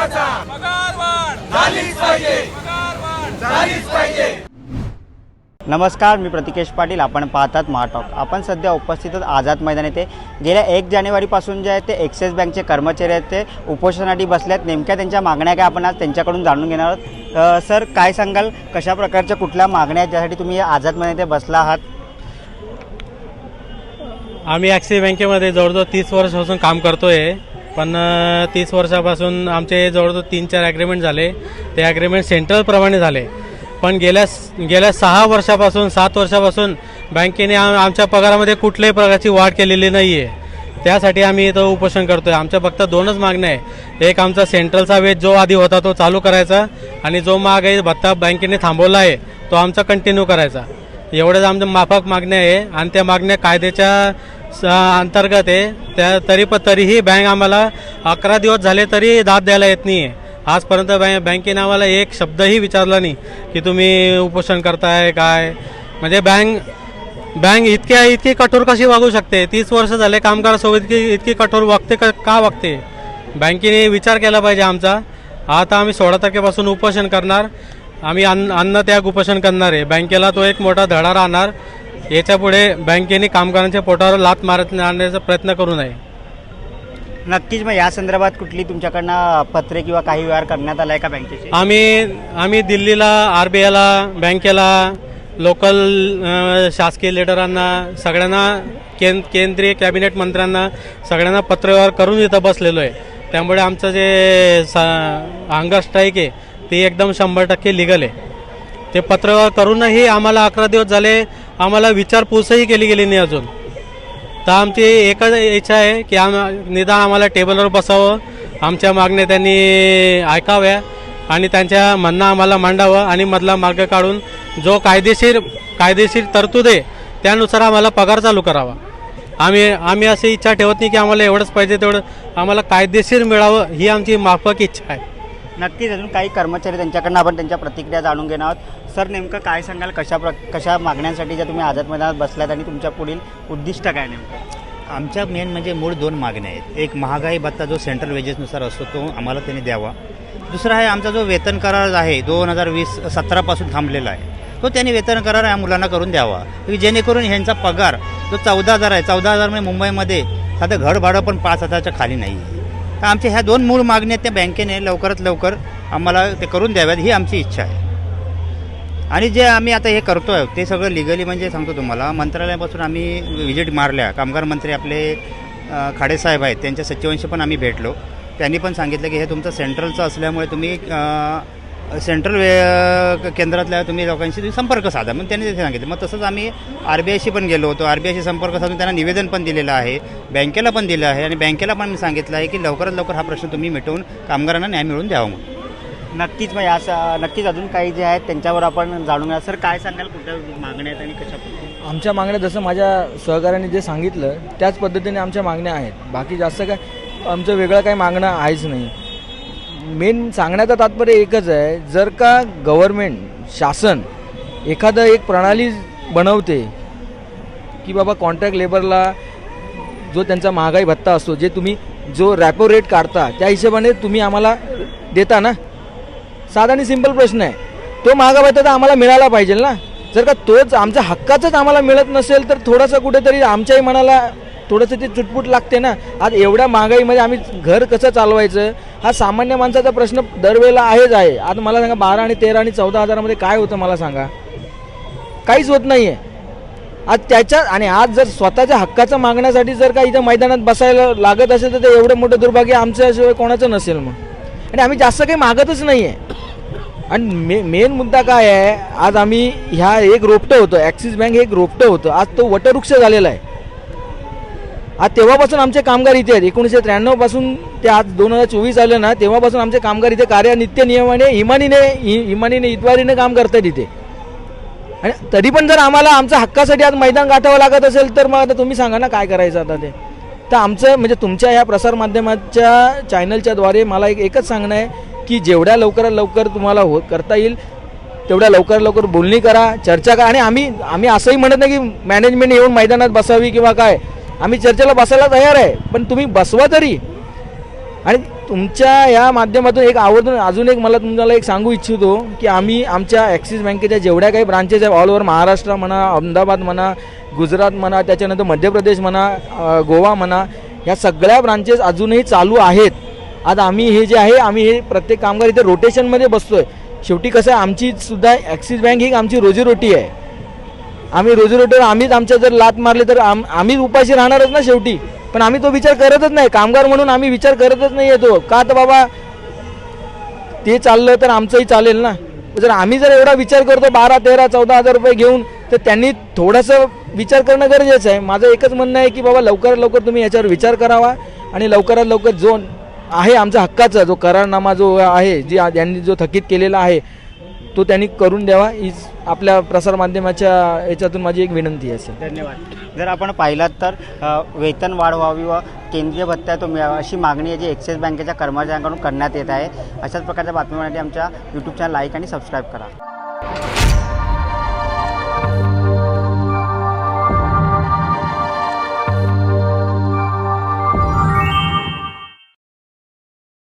झालीच पाहिजे. पगार वाढ झालीच पाहिजे. नमस्कार मी प्रतिकेश पाटील. आपण पाहतात महाटॉक. आपण सध्या उपस्थित आहोत आझाद मैदान येथे गेल्या एक जानेवारीपासून जे आहे ते एक्सिस बँकचे कर्मचारी आहेत ते उपोषणासाठी बसले आहेत नेमक्या त्यांच्या मागण्या काय आपण आज त्यांच्याकडून जाणून घेणार आहोत. सर काय सांगाल? कशा प्रकारच्या कुठल्या मागण्या आहेत ज्यासाठी तुम्ही आझाद मैदान येथे बसला आहात? आम्ही ॲक्सिस बँकेमध्ये जवळजवळ तीस वर्षापासून काम करतोय. पण तीस वर्षापासून आमचे जवळजवळ तीन चार ॲग्रीमेंट झाले. ते ॲग्रीमेंट सेंट्रलप्रमाणे झाले. पण गेल्या गेल्या सहा वर्षापासून सात वर्षापासून बँकेने आम- आमच्या पगारामध्ये कुठल्याही प्रकारची वाढ केलेली नाही आहे त्यासाठी आम्ही इथं उपोषण करतोय. आमच्या फक्त दोनच मागण्या आहे एक आमचा सेंट्रलचा वेज जो आधी होता तो चालू करायचा आणि जो माग आहे भत्ता बँकेने थांबवला आहे तो आमचा कंटिन्यू करायचा. एवढंच आमच्या माफक मागण्या आहे आणि त्या मागण्या कायद्याच्या अंतर्गत आहे. त्या तरी पण तरीही बँक आम्हाला अकरा दिवस झाले तरी दाद द्यायला येत नाही आहे आजपर्यंत बँक बँकेने आम्हाला एक शब्दही विचारला नाही की तुम्ही उपोषण करताय काय? म्हणजे बँक बँक इतक्या इतकी कठोर कशी वागू शकते? तीस वर्ष झाले कामगारासोबत इतकी इतकी कठोर वागते का का वागते? बँकेने विचार केला पाहिजे आमचा. आता आम्ही सोळा तारखेपासून उपोषण करणार. आम्ही अन्न अन्न त्याग उपोषण करणार आहे. बँकेला तो एक मोठा धडा राहणार. याच्यापुढे बँकेने कामगारांच्या पोटावर लात मारत आणण्याचा प्रयत्न करू नये. नक्कीच मग या संदर्भात कुठली तुमच्याकडनं पत्रे किंवा काही व्यवहार करण्यात आला आहे का बँकेचे? आम्ही आम्ही दिल्लीला आर बी आयला बँकेला लोकल अ, शासकीय लिडरांना सगळ्यांना केंद केंद्रीय कॅबिनेट मंत्र्यांना सगळ्यांना पत्रव्यवहार करून इथं बसलेलो आहे. त्यामुळे आमचं जे सा हंगर स्ट्राईक आहे ते एकदम शंभर टक्के लिगल आहे. ते पत्रव्यवहार करूनही आम्हाला अकरा दिवस झाले आम्हाला विचारपूसही केली गेली नाही अजून. तर आमची एकच इच्छा आहे की आम निदान आम्हाला टेबलवर बसावं आमच्या मागण्या त्यांनी ऐकाव्या आणि त्यांच्या म्हणणं आम्हाला मांडावं आणि मधला मार्ग काढून जो कायदेशीर कायदेशीर तरतूद आहे त्यानुसार आम्हाला पगार चालू करावा. आम्ही आम्ही अशी इच्छा ठेवत नाही की आम्हाला एवढंच पाहिजे तेवढं. आम्हाला कायदेशीर मिळावं ही आमची माफक इच्छा आहे. नक्कीच अजून काही कर्मचारी त्यांच्याकडनं आपण त्यांच्या प्रतिक्रिया जाणून घेणार आहोत. सर नेमकं काय सांगाल? कशा प्र कशा मागण्यांसाठी ज्या तुम्ही आझाद मैदानात बसलात आणि तुमच्या पुढील उद्दिष्ट काय नेमकं? आमच्या मेन म्हणजे मूळ दोन मागण्या आहेत. एक महागाई भत्ता जो सेंट्रल वेजेसनुसार असतो तो आम्हाला त्यांनी द्यावा. दुसरा आहे आमचा जो वेतन करार आहे दोन हजार वीस सतरापासून थांबलेला आहे तो त्यांनी वेतन करार या मुलांना करून द्यावा. जेणेकरून ह्यांचा पगार जो चौदा हजार आहे चौदा हजार म्हणजे मुंबईमध्ये साधं घर भाडं पण पाच हजारच्या खाली नाही आहे तर आमच्या ह्या दोन मूळ मागण्या त्या बँकेने लवकरात लवकर आम्हाला ते करून द्याव्यात ही आमची इच्छा आहे. आणि जे आम्ही आता हे करतो आहे ते सगळं लिगली म्हणजे सांगतो तुम्हाला मंत्रालयापासून आम्ही व्हिजिट मारल्या कामगार मंत्री आपले खाडेसाहेब आहेत त्यांच्या सचिवांशी पण आम्ही भेटलो. त्यांनी पण सांगितलं की हे तुमचं सेंट्रलचं असल्यामुळे तुम्ही सेंट्रल वे केंद्रातल्या तुम्ही लोकांशी तुम्ही संपर्क साधा. मग त्यांनी ते सांगितलं. मग तसंच आम्ही आर बी आयशी पण गेलो होतो. आर बी आयशी संपर्क साधून त्यांना निवेदन पण दिलेलं आहे. बँकेला पण दिलं आहे. आणि बँकेला पण मी सांगितलं आहे की लवकरात लवकर हा प्रश्न तुम्ही मिटवून कामगारांना न्याय मिळवून द्यावा म्हणून. नक्कीच मग या नक्कीच अजून काही जे आहेत त्यांच्यावर आपण जाणून घ्या सर काय सांगाल? कुठल्या मागण्या आहेत आणि कशा? आमच्या मागण्या जसं माझ्या सहकाऱ्यांनी जे सांगितलं त्याच पद्धतीने आमच्या मागण्या आहेत. बाकी जास्त काय आमचं वेगळं काही मागणं आहेच नाही. मेन सांगण्याचं तात्पर्य एकच आहे जर का गव्हर्मेंट शासन एखादं एक प्रणाली बनवते की बाबा कॉन्ट्रॅक्ट लेबरला जो त्यांचा महागाई भत्ता असतो जे तुम्ही जो रॅपो रेट काढता त्या हिशोबाने तुम्ही आम्हाला देता ना? साधा आणि सिंपल प्रश्न आहे. तो महागा भत्ता तर आम्हाला मिळाला पाहिजे ना? जर का तोच आमच्या हक्काचंच आम्हाला मिळत नसेल तर थोडासा कुठेतरी आमच्याही मनाला थोडंसं ते चुटपुट लागते ना. आज एवढ्या महागाईमध्ये आम्ही घर कसं चालवायचं? हा सामान्य माणसाचा प्रश्न दरवेळेला आहेच आहे. आज मला सांगा बारा आणि तेरा आणि चौदा हजारामध्ये काय होतं मला सांगा? काहीच होत नाही आहे आज त्याच्या आणि आज जर स्वतःच्या हक्काचं मागण्यासाठी जर का इथं मैदानात बसायला लागत असेल तर ते एवढं मोठं दुर्भाग्य आमच्याशिवाय कोणाचं नसेल मग. आणि आम्ही जास्त काही मागतच नाही आहे आणि मे मेन मुद्दा काय आहे? आज आम्ही ह्या एक रोपटं होतं ॲक्सिस बँक हे एक रोपटं होतं. आज तो वटवृक्ष झालेला आहे. आज तेव्हापासून आमचे कामगार इथे आहेत. एकोणीसशे त्र्याण्णवपासून ते आज दोन हजार चोवीस आलं ना तेव्हापासून आमचे कामगार इथे कार्य नित्य नियमाने इमानीने इ- इमानीने इतवारीने काम करतात इथे. आणि तरी पण जर आम्हाला आमच्या हक्कासाठी आज मैदान गाठावं लागत असेल तर मग आता तुम्ही सांगा ना काय करायचं आता ते. तर आमचं म्हणजे तुमच्या ह्या प्रसारमाध्यमाच्या चॅनलच्याद्वारे मला एक एकच सांगणं आहे की जेवढ्या लवकरात लवकर तुम्हाला हो करता येईल तेवढ्या लवकरात लवकर बोलणी करा चर्चा करा. आणि आम्ही आम्ही असंही म्हणत नाही की मॅनेजमेंट येऊन मैदानात बसावी किंवा काय. आम्ही चर्चेला बसायला तयार आहे पण तुम्ही बसवा तरी. आणि तुमच्या या माध्यमातून एक आवर्जून अजून एक मला तुम्हाला एक सांगू इच्छितो की आम्ही आमच्या ॲक्सिस बँकेच्या जेवढ्या काही ब्रांचेस आहे ऑल ओव्हर महाराष्ट्र म्हणा अहमदाबाद म्हणा गुजरात म्हणा त्याच्यानंतर मध्य प्रदेश म्हणा गोवा म्हणा ह्या सगळ्या ब्रांचेस अजूनही चालू आहेत. आज आम्ही हे जे आहे आम्ही हे प्रत्येक कामगार इथे रोटेशनमध्ये बसतो आहे शेवटी कसं आहे आमची सुद्धा ॲक्सिस बँक ही आमची रोजीरोटी आहे. आम्ही रोजीरोटीवर आम्हीच आमच्या जर लात मारली तर आम आम्हीच उपाशी राहणारच ना शेवटी. पण आम्ही तो विचार करतच नाही. कामगार म्हणून आम्ही विचार करतच नाही येतो का तर बाबा ते चाललं तर आमचंही चालेल ना. जर आम्ही जर एवढा विचार करतो बारा तेरा चौदा हजार रुपये घेऊन तर त्यांनी थोडंसं विचार करणं गरजेचं आहे. माझं एकच म्हणणं आहे की बाबा लवकरात लवकर तुम्ही याच्यावर विचार करावा आणि लवकरात लवकर जो आहे आमचा हक्काचा जो करारनामा जो आहे जी आ- यांनी जो थकीत केलेला आहे तो त्यांनी करून द्यावा हीच आपल्या प्रसारमाध्यमाच्या याच्यातून माझी एक विनंती असेल धन्यवाद. जर आपण पाहिलात तर वेतन वाढ व्हावी व केंद्रीय भत्ता तो मिळावा अशी मागणी आहे जी ॲक्सिस बँकेच्या कर्मचाऱ्यांकडून करण्यात येत आहे. अशाच प्रकारच्या बातम्यांसाठी आमच्या यूट्यूब चॅनल लाईक आणि सबस्क्राईब करा.